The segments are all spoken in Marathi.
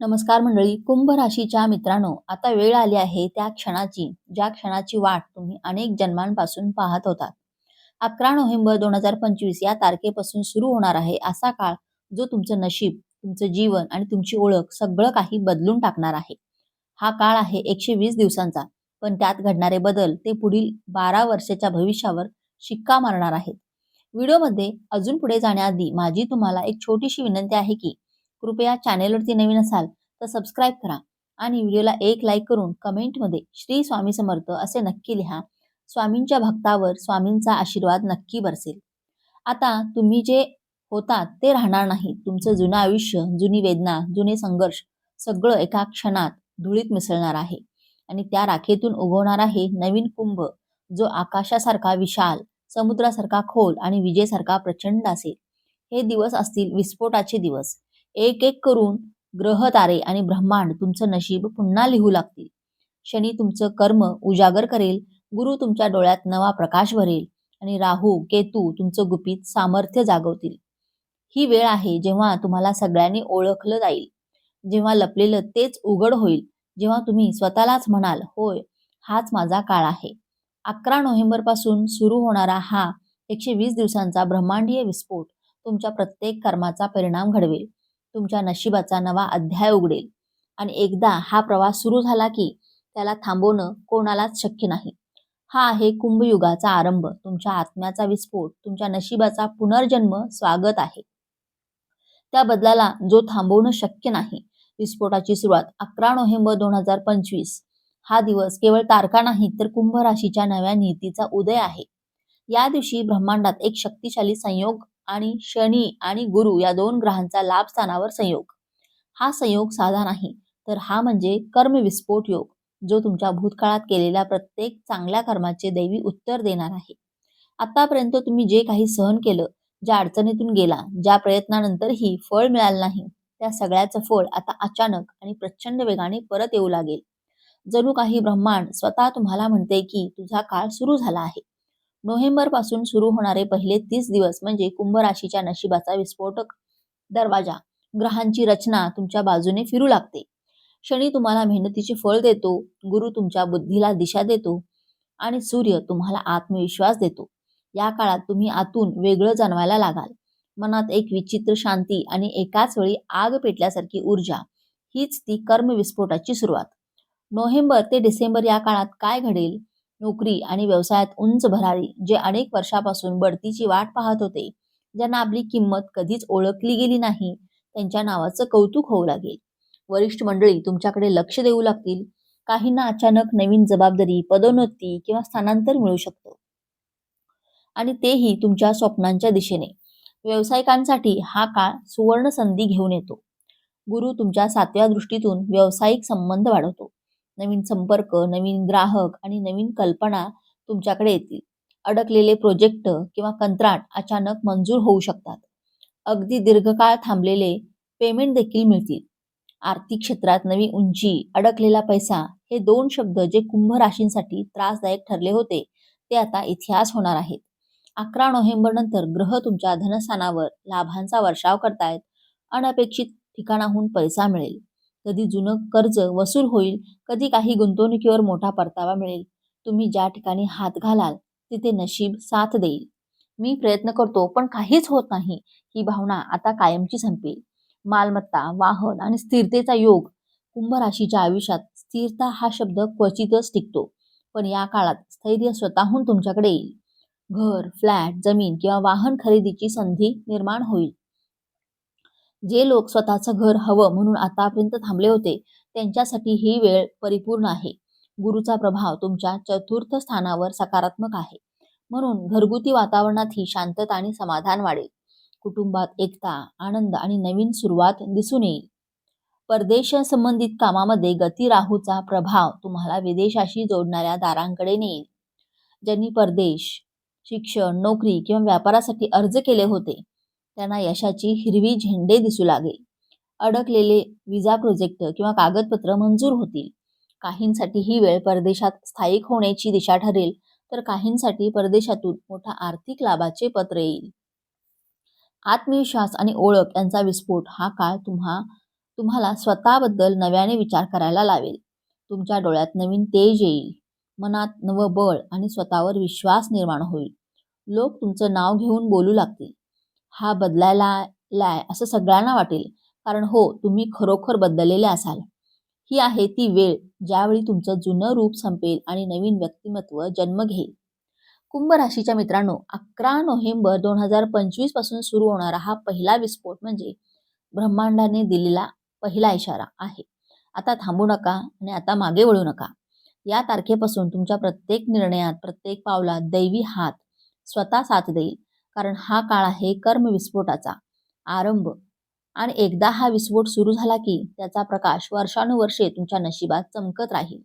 नमस्कार मंडळी कुंभ राशीच्या मित्रांनो आता वेळ आली आहे त्या क्षणाची ज्या क्षणाची वाट तुम्ही अनेक जन्मांपासून पाहत होतात. अकरा नोव्हेंबर दोन हजार पंचवीस या तारखेपासून सुरू होणार आहे असा काळ जो तुमचं नशीब तुमचं जीवन आणि तुमची ओळख सगळं काही बदलून टाकणार आहे. हा काळ आहे एकशे वीस दिवसांचा पण त्यात घडणारे बदल ते पुढील बारा वर्षाच्या भविष्यावर शिक्का मारणार आहेत. व्हिडिओमध्ये अजून पुढे जाण्याआधी माझी तुम्हाला एक छोटीशी विनंती आहे की कृपया चॅनेलवरती नवीन असाल तर सबस्क्राईब करा आणि व्हिडिओला एक लाईक करून कमेंटमध्ये श्री स्वामी समर्थ असे नक्की लिहा. स्वामींच्या भक्तावर स्वामींचा आशीर्वाद नक्की बरसेल. आता तुम्ही जे होतात ते राहणार नाही. तुमचं जुनं आयुष्य जुनी वेदना जुने संघर्ष सगळं एका क्षणात धुळीत मिसळणार आहे. आणि त्या राखेतून उगवणार आहे नवीन कुंभ जो आकाशासारखा विशाल समुद्रासारखा खोल आणि विजेसारखा प्रचंड असेल हे दिवस असतील विस्फोटाचे दिवस. एक एक करून ग्रह तारे आणि ब्रह्मांड तुमचं नशीब पुन्हा लिहू लागतील. शनी तुमचं कर्म उजागर करेल गुरु तुमच्या डोळ्यात नवा प्रकाश भरेल आणि राहू केतू तुमचं गुपित सामर्थ्य जागवतील. ही वेळ आहे जेव्हा तुम्हाला सगळ्यांनी ओळखलं जाईल. जेव्हा लपलेलं तेच उघड होईल. जेव्हा तुम्ही स्वतःलाच म्हणाल होय हाच माझा काळ आहे. अकरा नोव्हेंबरपासून सुरू होणारा हा एकशे वीस दिवसांचा ब्रह्मांडीय विस्फोट तुमच्या प्रत्येक कर्माचा परिणाम घडवेल. तुमच्या नशिबाचा नवा अध्याय उघडेल. आणि एकदा हा प्रवास सुरू झाला की त्याला थांबवणं कोणालाच शक्य नाही. हा आहे कुंभयुगाचा आरंभ. तुमच्या आत्म्याचा विस्फोट तुमच्या नशिबाचा पुनर्जन्म स्वागत आहे. त्या बदलाला जो थांबवणं शक्य नाही. विस्फोटाची सुरुवात अकरा नोव्हेंबर दोन हजार पंचवीस. हा दिवस केवळ तारका नाही तर कुंभ राशीच्या नव्या नीतीचा उदय आहे. या दिवशी ब्रह्मांडात एक शक्तिशाली संयोग आणि शनी आणि गुरु या दोन ग्रहांचा लाभ स्थानावर संयोग. हा संयोग साधा नाही तर हा म्हणजे कर्मविस्फोट योग जो तुमच्या भूतकाळात केलेल्या प्रत्येक चांगल्या कर्माचे दैवी उत्तर देणार आहे. आतापर्यंत तुम्ही जे काही सहन केलं ज्या अडचणीतून गेला ज्या प्रयत्नानंतरही फळ मिळालं नाही त्या सगळ्याचं फळ आता अचानक आणि प्रचंड वेगाने परत येऊ लागेल. जणू काही ब्रह्मांड स्वतः तुम्हाला म्हणते की तुझा काळ सुरू झाला आहे. नोव्हेंबरपासून सुरू होणारे पहिले तीस दिवस म्हणजे कुंभ राशीच्या नशिबाचा विस्फोटक दरवाजा. ग्रहांची रचना तुमच्या बाजूने फिरू लागते. शनी तुम्हाला मेहनतीचे फळ देतो गुरु तुमच्या बुद्धीला दिशा देतो आणि सूर्य तुम्हाला आत्मविश्वास देतो. या काळात तुम्ही आतून वेगळं जाणवायला लागाल. मनात एक विचित्र शांती आणि एकाच वेळी आग पेटल्यासारखी ऊर्जा हीच ती कर्मविस्फोटाची सुरुवात. नोव्हेंबर ते डिसेंबर या काळात काय घडेल? नोकरी आणि व्यवसायात उंच भरारी जे अनेक वर्षापासून बढतीची वाट पाहत होते ज्यांना आपली किंमत कधीच ओळखली गेली नाही त्यांच्या नावाचं कौतुक होऊ लागेल. वरिष्ठ मंडळी तुमच्याकडे लक्ष देऊ लागतील. काहींना अचानक नवीन जबाबदारी पदोन्नती किंवा स्थानांतर मिळू शकतो. आणि तेही तुमच्या स्वप्नांच्या दिशेने. व्यावसायिकांसाठी हा काळ सुवर्ण संधी घेऊन येतो. गुरु तुमच्या सातव्या दृष्टीतून व्यावसायिक संबंध वाढवतो. नवीन संपर्क नवीन ग्राहक आणि नवीन कल्पना तुमच्याकडे येतील. अडकलेले प्रोजेक्ट किंवा कंत्राट अचानक मंजूर होऊ शकतात. अगदी दीर्घकाळ थांबलेले पेमेंट देखील मिळतील. आर्थिक क्षेत्रात नवी उंची अडकलेला पैसा हे दोन शब्द जे कुंभ राशींसाठी त्रासदायक ठरले होते ते आता इतिहास होणार आहेत. अकरा नोव्हेंबर नंतर ग्रह तुमच्या धनस्थानावर लाभांचा वर्षाव करतायत. अनपेक्षित ठिकाणाहून पैसा मिळेल. कधी जुनं कर्ज वसूल होईल कधी काही गुंतवणुकीवर मोठा परतावा मिळेल. तुम्ही ज्या ठिकाणी हात घालाल तिथे नशीब साथ देईल. मी प्रयत्न करतो पण काहीच होत नाही. ही भावना आता कायमची संपेल. मालमत्ता वाहन आणि स्थिरतेचा योग. कुंभ राशीच्या आयुष्यात स्थिरता हा शब्द क्वचितच टिकतो. पण या काळात स्थैर्य स्वतःहून तुमच्याकडे येईल. घर फ्लॅट जमीन किंवा वाहन खरेदीची संधी निर्माण होईल. जे लोक स्वतःचं घर हवं म्हणून आतापर्यंत थांबले होते त्यांच्यासाठी ही वेळ परिपूर्ण आहे. गुरुचा प्रभाव तुमच्या चतुर्थ स्थानावर सकारात्मक आहे. म्हणून घरगुती वातावरणातही शांतता आणि समाधान वाढेल. कुटुंबात एकता आनंद आणि नवीन सुरुवात दिसून येईल. परदेश संबंधित कामामध्ये गती राहूचा प्रभाव तुम्हाला विदेशाशी जोडणाऱ्या दारांकडे नेईल. ज्यांनी परदेश शिक्षण नोकरी किंवा व्यापारासाठी अर्ज केले होते त्यांना यशाची हिरवी झेंडे दिसू लागेल. अडकलेले विजा प्रोजेक्ट किंवा कागदपत्र मंजूर होतील. काहींसाठी ही वेळ परदेशात स्थायिक होण्याची दिशा ठरेल तर काहींसाठी परदेशातून मोठा आर्थिक लाभाचे पत्र येईल. आत्मविश्वास आणि ओळख यांचा विस्फोट हा काळ तुम्हा तुम्हाला स्वतःबद्दल नव्याने विचार करायला लावेल. तुमच्या डोळ्यात नवीन तेज येईल. मनात नवं बळ आणि स्वतःवर विश्वास निर्माण होईल. लोक तुमचं नाव घेऊन बोलू लागतील. हा बदलायला लाय असं सगळ्यांना वाटेल. कारण हो तुम्ही खरोखर बदललेले असाल. ही आहे ती वेळ ज्यावेळी तुमचं जुनं रूप संपेल आणि नवीन व्यक्तिमत्व जन्म घेईल. कुंभ राशीच्या मित्रांनो अकरा नोव्हेंबर दोन हजार पंचवीसपासून सुरू होणारा हा पहिला विस्फोट म्हणजे ब्रह्मांडाने दिलेला पहिला इशारा आहे. आता थांबू नका आणि आता मागे वळू नका. या तारखेपासून तुमच्या प्रत्येक निर्णयात प्रत्येक पावलात दैवी हात स्वतः साथ देईल. कारण हा काळ आहे कर्मविस्फोटाचा आरंभ. आणि एकदा हा विस्फोट सुरू झाला की त्याचा प्रकाश वर्षानुवर्षे तुमच्या नशिबात चमकत राहील.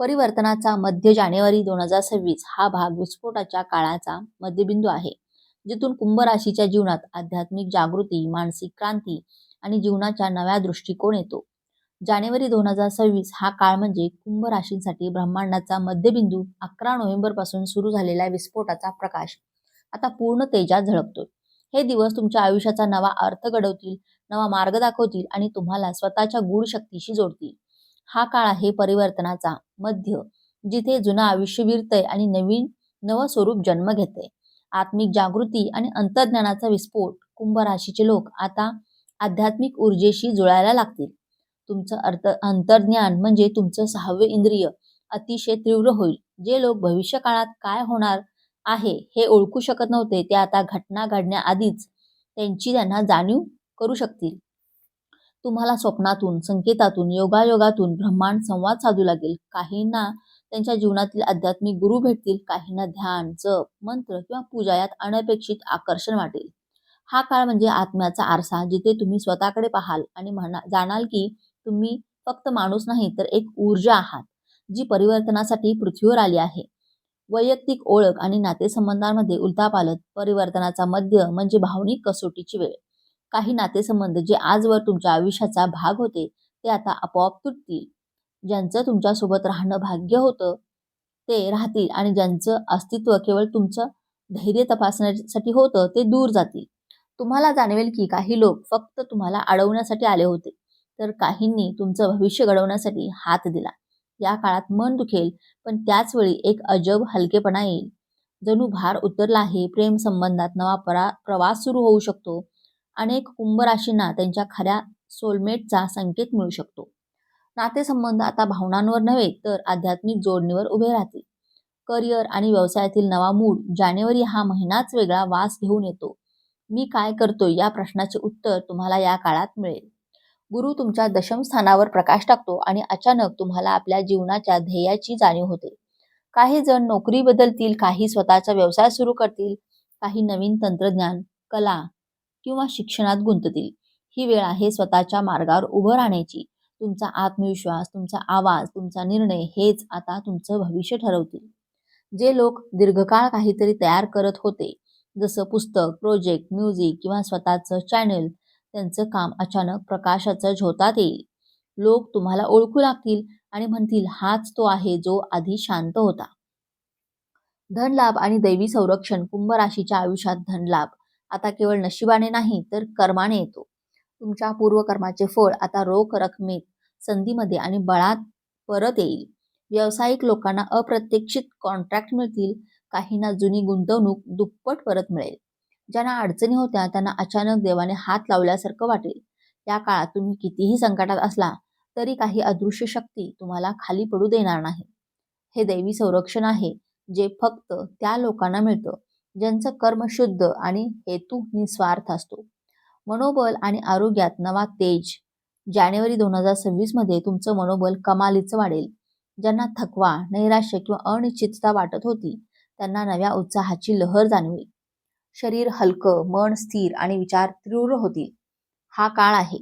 परिवर्तनाचा मध्य जानेवारी दोन हजार सव्वीस हा भाग विस्फोटाच्या काळाचा मध्यबिंदू आहे जिथून कुंभ राशीच्या जीवनात आध्यात्मिक जागृती मानसिक क्रांती आणि जीवनाच्या नव्या दृष्टिकोन येतो. जानेवारी दोन हजार सव्वीस हा काळ म्हणजे कुंभ राशींसाठी ब्रह्मांडाचा मध्यबिंदू अकरा नोव्हेंबरपासून सुरू झालेल्या विस्फोटाचा प्रकाश. आता पूर्ण तेजात झळकतोय. हे दिवस तुमच्या आयुष्याचा नवा अर्थ घडवतील नवा मार्ग दाखवतील आणि तुम्हाला स्वतःच्या गूढ शक्तीशी जोडतील. हा काळ आहे परिवर्तनाचा मध्य जिथे जुनं आयुष्य विरतय आणि नवीन नवं स्वरूप जन्म घेते आत्मिक जागृती आणि अंतर्ज्ञानाचा विस्फोट कुंभ राशीचे लोक आता आध्यात्मिक ऊर्जेशी जुळायला लागतील. तुमचं अर्थ अंतर्ज्ञान म्हणजे तुमचं सहावे इंद्रिय अतिशय तीव्र होईल. जे लोक भविष्य काळात काय होणार आहे हे ओळखू शकत नव्हते. ते आता घटना घडण्याआधीच त्यांची त्यांना जाणीव करू शकतील. तुम्हाला स्वप्नातून संकेतातून योगायोगातून ब्रह्मांड संवाद साधू लागेल. काहींना त्यांच्या जीवनातील आध्यात्मिक गुरु भेटतील काहींना ध्यान जप मंत्र किंवा पूजा यात अनपेक्षित आकर्षण वाटेल. हा काळ म्हणजे आत्म्याचा आरसा जिथे तुम्ही स्वतःकडे पाहाल आणि म्हणा जाणाल की तुम्ही फक्त माणूस नाही तर एक ऊर्जा आहात जी परिवर्तनासाठी पृथ्वीवर आली आहे. वैयक्तिक ओळख आणि नातेसंबंधांमध्ये उलथापालत परिवर्तनाचा मध्य म्हणजे भावनिक कसोटीची वेळ. काही नातेसंबंध जे आजवर तुमच्या आयुष्याचा भाग होते ते आता आपोआप तुटतील. ज्यांचं तुमच्यासोबत राहणं भाग्य होतं ते राहतील आणि ज्यांचं अस्तित्व केवळ तुमचं धैर्य तपासण्यासाठी होतं ते दूर जातील. तुम्हाला जाणवेल की काही लोक फक्त तुम्हाला अडवण्यासाठी आले होते तर काहींनी तुमचं भविष्य घडवण्यासाठी हात दिला. या काळात मन दुखेल पण त्याच वेळी एक अजब हलकेपणा येईल. जणू भार उतरला आहे प्रेम संबंधात नवा परा प्रवास सुरू होऊ शकतो. अनेक कुंभ राशींना त्यांच्या खऱ्या सोलमेटचा संकेत मिळू शकतो. नातेसंबंध आता भावनांवर नव्हे तर आध्यात्मिक जोडणीवर उभे राहतील. करिअर आणि व्यवसायातील नवा मूड जानेवारी हा महिनाच वेगळा वास घेऊन येतो. मी काय करतोय या प्रश्नाचे उत्तर तुम्हाला या काळात मिळेल. गुरु तुमच्या दशम स्थानावर प्रकाश टाकतो आणि अचानक तुम्हाला आपल्या जीवनाच्या ध्येयाची जाणीव होते. काही जण नोकरी बदलतील काही स्वतःचा व्यवसाय सुरू करतील काही नवीन तंत्रज्ञान कला किंवा शिक्षणात गुंततील. ही वेळ आहे स्वतःच्या मार्गावर उभं राहण्याची. तुमचा आत्मविश्वास तुमचा आवाज तुमचा निर्णय हेच आता तुमचं भविष्य ठरवतील. जे लोक दीर्घकाळ काहीतरी तयार करत होते जसं पुस्तक प्रोजेक्ट म्युझिक किंवा स्वतःचं चॅनल त्यांचं काम अचानक प्रकाशाचं झोतात येईल. लोक तुम्हाला ओळखू लागतील आणि म्हणतील हाच तो आहे जो आधी शांत होता. धनलाभ आणि दैवी संरक्षण कुंभ राशीच्या आयुष्यात धनलाभ आता केवळ नशिबाने नाही तर कर्माने येतो. तुमच्या पूर्वकर्माचे फळ आता रोख रकमेत संधीमध्ये आणि बळात परत येईल. व्यावसायिक लोकांना अप्रत्यक्षित कॉन्ट्रॅक्ट मिळतील. काहींना जुनी गुंतवणूक दुप्पट परत मिळेल. ज्यांना अडचणी होत्या त्यांना अचानक देवाने हात लावल्यासारखं वाटेल. या काळात तुम्ही कितीही संकटात असला तरी काही अदृश्य शक्ती तुम्हाला खाली पडू देणार नाही. हे दैवी संरक्षण आहे जे फक्त त्या लोकांना मिळतं ज्यांचं कर्म शुद्ध आणि हेतू निस्वार्थ असतो. मनोबल आणि आरोग्यात नवा तेज. जानेवारी दोन हजार सव्वीसमध्ये तुमचं मनोबल कमालीचं वाढेल. ज्यांना थकवा नैराश्य किंवा अनिश्चितता वाटत होती त्यांना नव्या उत्साहाची लहर जाणवेल. शरीर हलकं मन स्थिर आणि विचार तीव्र होतील. हा काळ आहे.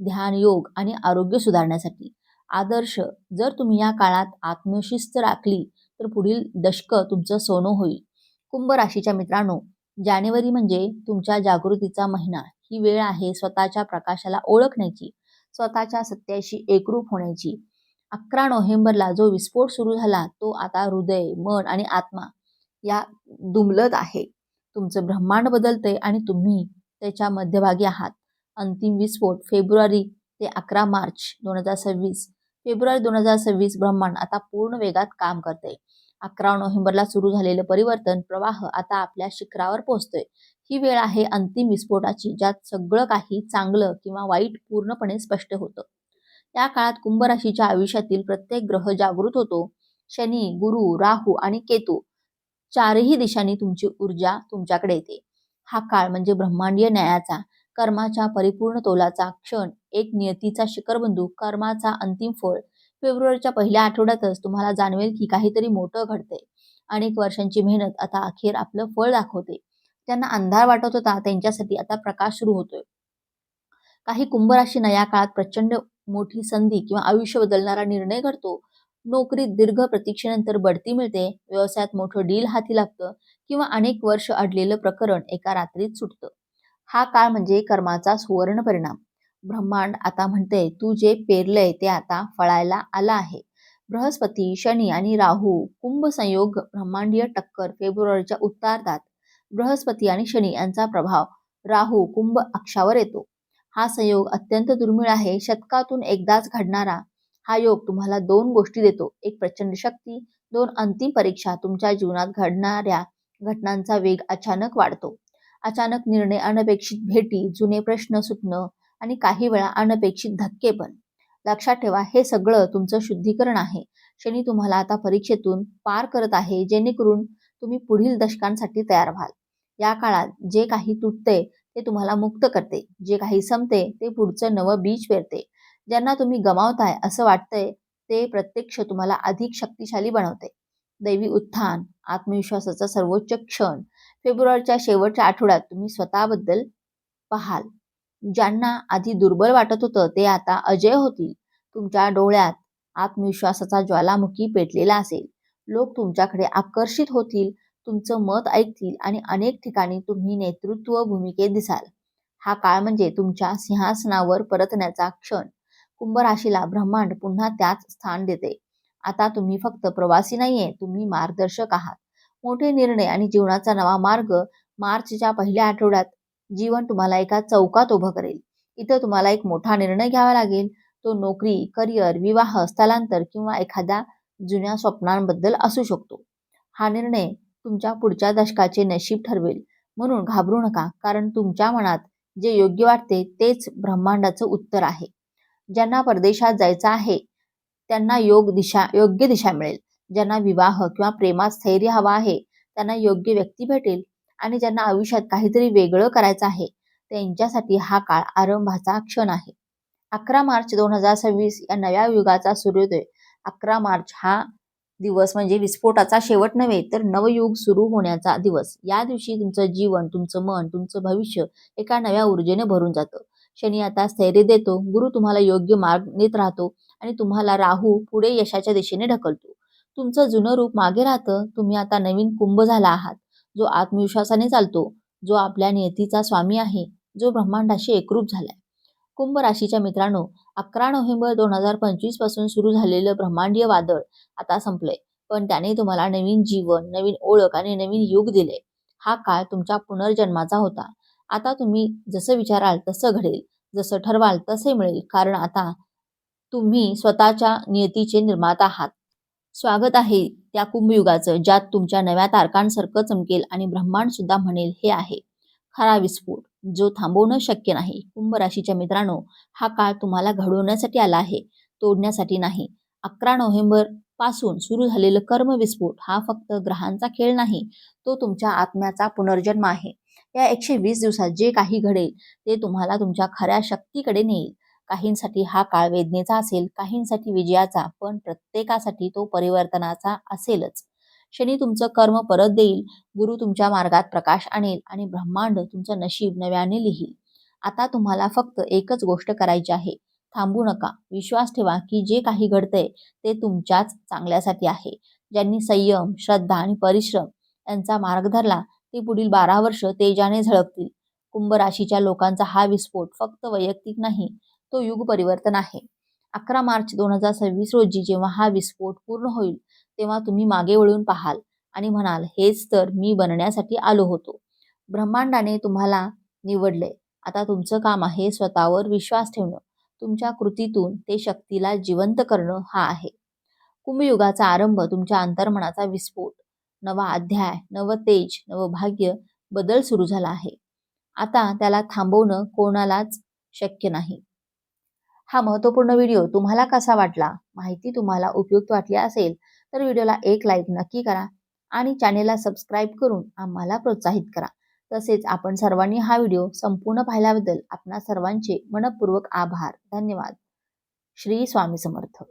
ध्यान योग आणि आरोग्य सुधारण्यासाठी. आदर्श जर तुम्ही या काळात आत्मशिस्त राखली तर पुढील दशक तुमचं सोनं होईल. कुंभ राशीच्या मित्रांनो जानेवारी म्हणजे तुमच्या जागृतीचा महिना. ही वेळ आहे स्वतःच्या प्रकाशाला ओळखण्याची स्वतःच्या सत्याशी एकरूप होण्याची. अकरा नोव्हेंबरला जो विस्फोट सुरू झाला तो आता हृदय मन आणि आत्मा या दुमलत आहे. तुमचं ब्रह्मांड बदलतंय आणि तुम्ही त्याच्या मध्यभागी आहात. अंतिम विस्फोट फेब्रुवारी ते अकरा मार्च दोन हजार सव्वीस. फेब्रुवारी दोन हजार सव्वीस ब्रह्मांड आता पूर्ण वेगात काम करते अकरा नोव्हेंबरला सुरू झालेलं परिवर्तन प्रवाह आता आपल्या शिखरावर पोहोचतोय. ही वेळ आहे अंतिम विस्फोटाची ज्यात सगळं काही चांगलं किंवा वाईट पूर्णपणे स्पष्ट होतं. या काळात कुंभ राशीच्या आयुष्यातील प्रत्येक ग्रह जागृत होतो. शनी गुरु राहू आणि केतू चारही दिशांनी तुमची ऊर्जा तुमच्याकडे येते. हा काळ म्हणजे ब्रह्मांडीय न्यायाचा कर्माच्या परिपूर्ण तोलाचा क्षण एक नियतीचा शिखरबंधू कर्माचा अंतिम फळ. फेब्रुवारीच्या पहिल्या आठवड्यातच तुम्हाला जाणवेल की काहीतरी मोठं घडतंय. अनेक वर्षांची मेहनत आता अखेर आपलं फळ दाखवते. ज्यांना अंधार वाटत होता त्यांच्यासाठी आता प्रकाश सुरू होतोय. काही कुंभ राशींना या काळात प्रचंड मोठी संधी किंवा आयुष्य बदलणारा निर्णय घडतो. नोकरीत दीर्घ प्रतीक्षेनंतर बढती मिळते व्यवसायात मोठं डील हाती लागतं किंवा अनेक वर्ष अडलेलं प्रकरण एका रात्रीत सुटतं. हा काळ म्हणजे कर्माचा सुवर्ण परिणाम. ब्रह्मांड आता म्हणते तू जे पेरलंय ते आता फळायला आलं आहे. बृहस्पती शनी आणि राहू कुंभ संयोग ब्रह्मांडीय टक्कर फेब्रुवारीच्या उत्तरार्धात. बृहस्पती आणि शनी यांचा प्रभाव राहू कुंभ अक्षावर येतो. हा संयोग अत्यंत दुर्मिळ आहे. शतकातून एकदाच घडणारा हा योग तुम्हाला दोन गोष्टी देतो. एक प्रचंड शक्ती दोन अंतिम परीक्षा तुमच्या जीवनात घडणाऱ्या घटनांचा वेग अचानक वाढतो. अचानक निर्णय अनपेक्षित भेटी जुने प्रश्न सुटणं आणि काही वेळा अनपेक्षित धक्के पण. लक्षात ठेवा हे सगळं तुमचं शुद्धीकरण आहे. शनी तुम्हाला आता परीक्षेतून पार करत आहे जेणेकरून तुम्ही पुढील दशकांसाठी तयार व्हाल. या काळात जे काही तुटते ते तुम्हाला मुक्त करते. जे काही संपते ते पुढचं नवं बीज पेरते. ज्यांना तुम्ही गमावताय असं वाटतंय ते प्रत्यक्ष तुम्हाला अधिक शक्तिशाली बनवते. दैवी उत्थान आत्मविश्वासाचा सर्वोच्च क्षण. फेब्रुवारीच्या शेवटच्या आठवड्यात तुम्ही स्वतःबद्दल पाहाल. ज्यांना आधी दुर्बल वाटत होतं ते आता अजय होतील. तुमच्या डोळ्यात आत्मविश्वासाचा ज्वालामुखी पेटलेला असेल. लोक तुमच्याकडे आकर्षित होतील तुमचं मत ऐकतील आणि अनेक ठिकाणी तुम्ही नेतृत्व भूमिकेत दिसाल. हा काळ म्हणजे तुमच्या सिंहासनावर परतण्याचा क्षण. कुंभ राशीला ब्रह्मांड पुन्हा त्याच स्थान देते. आता तुम्ही फक्त प्रवासी नाहीये तुम्ही मार्गदर्शक आहात. मोठे निर्णय आणि जीवनाचा नवा मार्ग मार्चच्या पहिल्या आठवड्यात. जीवन तुम्हाला एका चौकात उभं करेल. इथं तुम्हाला एक मोठा निर्णय घ्यावा लागेल. तो नोकरी करिअर विवाह स्थलांतर किंवा एखाद्या जुन्या स्वप्नांबद्दल असू शकतो. हा निर्णय तुमच्या पुढच्या दशकाचे नशीब ठरवेल. म्हणून घाबरू नका कारण तुमच्या मनात जे योग्य वाटते तेच ब्रह्मांडाचं उत्तर आहे. ज्यांना परदेशात जायचं आहे त्यांना योग दिशा योग्य दिशा मिळेल. ज्यांना विवाह किंवा प्रेमात स्थैर्य हवा आहे त्यांना योग्य व्यक्ती भेटेल आणि ज्यांना आयुष्यात काहीतरी वेगळं करायचं आहे त्यांच्यासाठी हा काळ आरंभाचा क्षण आहे. अकरा मार्च दोन हजार सव्वीस या नव्या युगाचा सूर्योदय. अकरा मार्च हा दिवस म्हणजे विस्फोटाचा शेवट नव्हे तर नवयुग सुरू होण्याचा दिवस. या दिवशी तुमचं जीवन तुमचं मन तुमचं भविष्य एका नव्या ऊर्जेने भरून जातं. शनी आता स्थैर्य देतो. गुरु तुम्हाला योग्य मार्ग नेत राहतो आणि तुम्हाला राहू पुढे यशाच्या दिशेने ढकलतो. तुमचं जुनं रूप मागे राहतं. तुम्ही आता नवीन कुंभ झाला आहात. जो आत्मविश्वासाने चालतो जो आपल्या नियतीचा स्वामी आहे जो ब्रह्मांडाशी एकरूप झालाय. कुंभ राशीच्या मित्रांनो अकरा नोव्हेंबर दोन हजार पंचवीसपासून सुरू झालेलं ब्रह्मांडीय वादळ आता संपलंय. पण त्याने तुम्हाला नवीन जीवन नवीन ओळख आणि नवीन युग दिले हा काळ तुमच्या पुनर्जन्माचा होता. आता तुम्ही जसं विचाराल तसं घडेल जसं ठरवाल तसे मिळेल कारण आता तुम्ही स्वतःच्या नियतीचे निर्माता आहात. स्वागत आहे त्या कुंभयुगाचं ज्यात तुमच्या नव्या तारकांसारखं चमकेल आणि ब्रह्मांड सुद्धा म्हणेल हे आहे. खरा विस्फोट जो थांबवणं शक्य नाही. कुंभ राशीच्या मित्रांनो हा काळ तुम्हाला घडवण्यासाठी आला आहे तोडण्यासाठी नाही. अकरा नोव्हेंबरपासून सुरू झालेलं कर्मविस्फोट हा फक्त ग्रहांचा खेळ नाही तो तुमच्या आत्म्याचा पुनर्जन्म आहे. या एकशे वीस दिवसात जे काही घडेल ते तुम्हाला तुमच्या खऱ्या शक्तीकडे नेईल. काहींसाठी हा काळ वेदनेचा असेल काहींसाठी विजयाचा पण प्रत्येकासाठी तो परिवर्तनाचा असेलच. शनी तुमचं कर्म परत देईल गुरु तुमच्या मार्गात प्रकाश आणेल आणि ब्रह्मांड तुमचं नशीब नव्याने लिहील. आता तुम्हाला फक्त एकच गोष्ट करायची आहे. थांबू नका. विश्वास ठेवा की जे काही घडतंय ते तुमच्याच चांगल्यासाठी आहे. ज्यांनी संयम श्रद्धा आणि परिश्रम यांचा मार्ग धरला ते पुढील बारा वर्ष तेजाने झळकतील. कुंभ राशीच्या लोकांचा हा विस्फोट फक्त वैयक्तिक नाही तो युग परिवर्तन आहे. अकरा मार्च दोन हजार सव्वीस रोजी जेव्हा हा विस्फोट पूर्ण होईल तेव्हा तुम्ही मागे वळून पाहाल आणि म्हणाल हेच तर मी बनण्यासाठी आलो होतो. ब्रह्मांडाने तुम्हाला निवडले. आता तुमचं काम आहे स्वतःवर विश्वास ठेवणं. तुमच्या कृतीतून ते शक्तीला जिवंत करणं हा आहे. कुंभयुगाचा आरंभ तुमच्या अंतर्मनाचा विस्फोट नवा अध्याय नव तेज नव भाग्य बदल सुरू झाला आहे. आता त्याला थांबवणं कोणालाच शक्य नाही. हा महत्त्वपूर्ण व्हिडिओ तुम्हाला कसा वाटला? माहिती तुम्हाला उपयुक्त वाटली असेल तर व्हिडिओला एक लाईक नक्की करा आणि चॅनेलला सबस्क्राईब करून आम्हाला प्रोत्साहित करा. तसेच आपण सर्वांनी हा व्हिडिओ संपूर्ण पाहिल्याबद्दल आपणा सर्वांचे मनपूर्वक आभार. धन्यवाद. श्री स्वामी समर्थ.